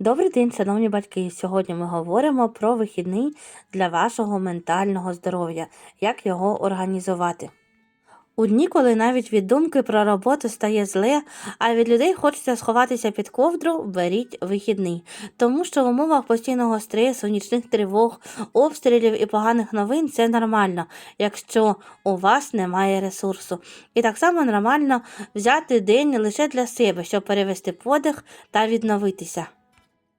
Добрий день, шановні батьки. Сьогодні ми говоримо про вихідний для вашого ментального здоров'я, як його організувати. У дні, коли навіть від думки про роботу стає зле, а від людей хочеться сховатися під ковдру, беріть вихідний. Тому що в умовах постійного стресу, нічних тривог, обстрілів і поганих новин це нормально, якщо у вас немає ресурсу. І так само нормально взяти день лише для себе, щоб перевести подих та відновитися.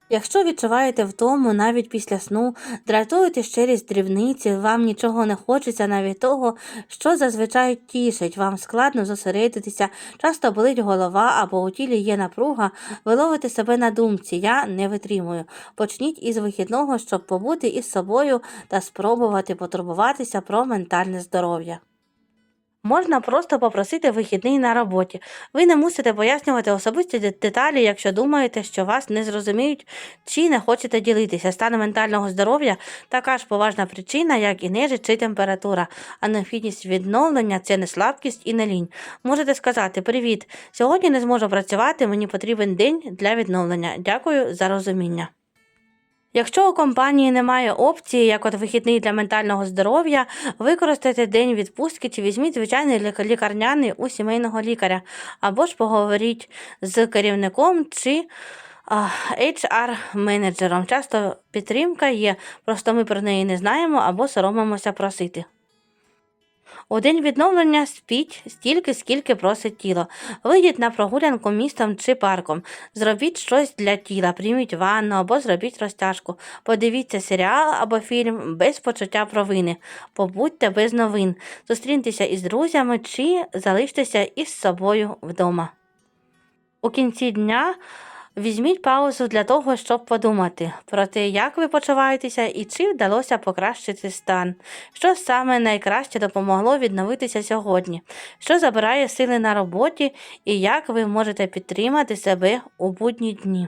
Якщо відчуваєте втому навіть після сну, дратуєтесь через дрібниці, вам нічого не хочеться навіть того, що зазвичай тішить, вам складно зосередитися, часто болить голова або у тілі є напруга, ви ловите себе на думці, я не витримую. Почніть із вихідного, щоб побути із собою та спробувати потурбуватися про ментальне здоров'я. Можна просто попросити вихідний на роботі. Ви не мусите пояснювати особисті деталі, якщо думаєте, що вас не зрозуміють чи не хочете ділитися. Стан ментального здоров'я така ж поважна причина, як і нежить чи температура, а необхідність відновлення це не слабкість і не лінь. Можете сказати: Привіт, сьогодні не зможу працювати, мені потрібен день для відновлення. Дякую за розуміння. Якщо у компанії немає опції, як от вихідний для ментального здоров'я, використайте день відпустки чи візьміть звичайний лікарняний у сімейного лікаря, або ж поговоріть з керівником чи HR-менеджером. Часто підтримка є, просто ми про неї не знаємо або соромимося просити. У відновлення спіть стільки, скільки просить тіло. Вийдіть на прогулянку містом чи парком. Зробіть щось для тіла, прийміть ванну або зробіть розтяжку. Подивіться серіал або фільм без почуття провини. Побудьте без новин. Зустріньтеся із друзями чи залиштеся із собою вдома. У кінці дня візьміть паузу для того, щоб подумати про те, як ви почуваєтеся і чи вдалося покращити стан, що саме найкраще допомогло відновитися сьогодні, що забирає сили на роботі і як ви можете підтримати себе у будні дні.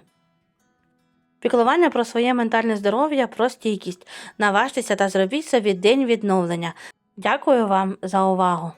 Піклування про своє ментальне здоров'я, про стійкість. Наважтеся та зробіть собі день відновлення. Дякую вам за увагу!